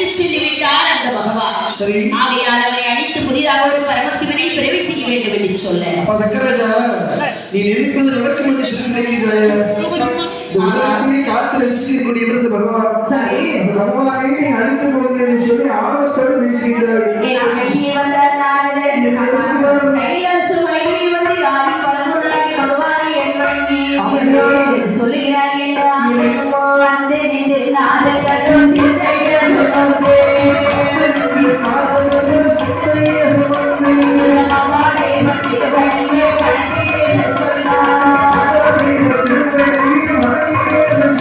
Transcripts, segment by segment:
அழைத்து சென்று விட்டார் அந்த பகவான் சரி. ஆகையால் அவரை அழைத்து புதிதாக ஒரு பரமசிவனை பிறவி செய்ய வேண்டும் என்று சொல்ல. அப்ப தக்கராஜா நீ நினைப்பது நடக்கும் என்று சொல்லி நினைக்கிறாய் இந்த உலகத்தையே காத்து ரசிக்கக்கூடியவர் இந்த பகவான். பகவானை நீ அழிக்க போகிறேன் சொல்லி ஆர்வத்தோடு பேசுகிறாய்.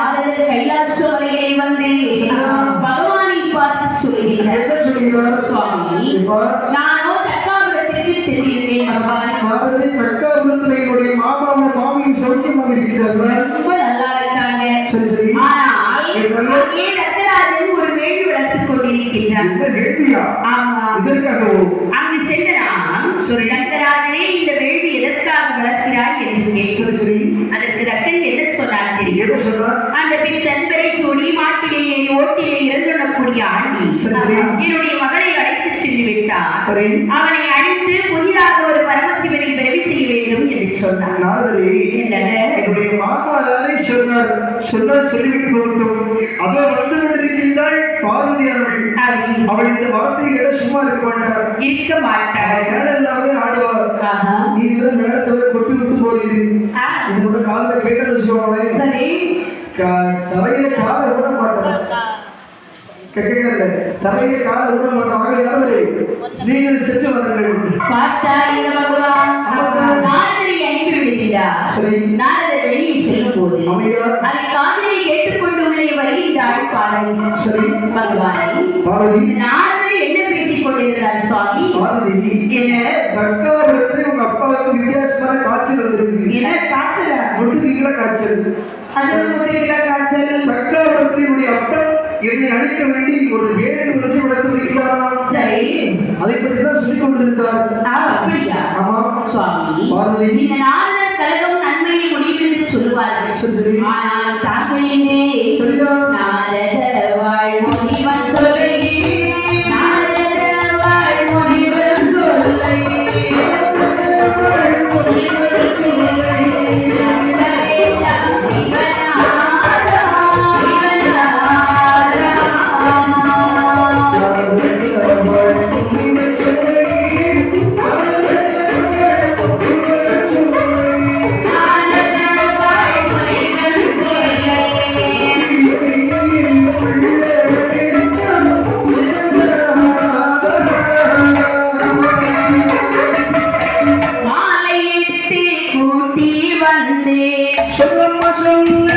நாரதர் கைலாச மலையிலே வந்து பகவானை பார்த்து சொல்கிறார் சுவாமி நானோ தக்காபுரத்திற்கு செல்கிறேன் பகவான். மாமாவும் மாமியும் சௌக்கியமாக இருக்கிறார்கள் ரொம்ப நல்லா இருக்காங்க. சரி சரி. ஆனால் ரத்தராஜன் ஒரு வேண்டு வளர்த்துக் ஆமா. இதற்காகவோ அங்கு சென்றான் சரி. ரத்தராஜனே இந்த வேள்வி எதற்காக வளர்க்கிறாய் என்று அதற்கு ரத்தன் என்ன சொன்னார் தெரியும் எதை சொன்னார் அந்த பின் தன்பரை சூடி மாட்டிலேயே ஓட்டிலே இறந்துடக்கூடிய ஆண்டி. என்னுடைய மகளை அழைத்து சென்று விட்டார் அவனை அழைத்து புதிதாக ஒரு பரமசிவனை பிறவி செய்ய வேண்டும் என்று சொன்னார்? என்னுடைய மாமா தானே சொன்னார். சொன்னால் சொல்லிவிட்டு போகட்டும். அதோ வந்து கொண்டிருக்கின்றாள் பார்வதி அவர்கள். அவள் இந்த வார்த்தையை கேட சும்மா இருக்க மாட்டார் இருக்க மாட்டார் மேடம் எல்லாமே ஆடுவார். நீ இதுல மேடத்தோட கொட்டி விட்டு போறீங்க ஆ, இது கூட காலில் கேட்டது சொல்லுவாங்களே சரி. க- தரையில கால விட மாட்டார் கேட்கல தரையில கால விட மாட்டாங்க யாரு நீங்கள் சென்று வாருங்கள் பகவான்? நாரதரை அனுப்பி விடுகிறார் சரி. நாரதர் வெளியே செல்லும் போது அதை காதலை கேட்டுக்கொண்டு உள்ளே வருகின்றாள் பார்வதி சரி. பகவானை பாரதி. நாரதர் என்ன பேசிக் கொண்டிருக்கிறார் சுவாமி? பாரதி. என்ன? தற்காலத்தில் உங்க அப்பாவுக்கு வித்தியாசமான காய்ச்சல் வந்திருக்கு என்ன காய்ச்சல அது அப்பன் என்னை அழிக்க வேண்டி ஒரு வேறு ஒன்றை வளர்த்து வைக்கிறாராம் சரி. அதை பற்றி தான் சொல்லிக் கொண்டிருந்தார் அப்படியா? ஆமா. சுவாமி பார்வதி. இந்த நாரதர் கழகம் நன்மையில் முடியும் என்று சொல்லுவார்கள். ஆனால் தாங்கள் என்றே சரிதான். நாரத জন্য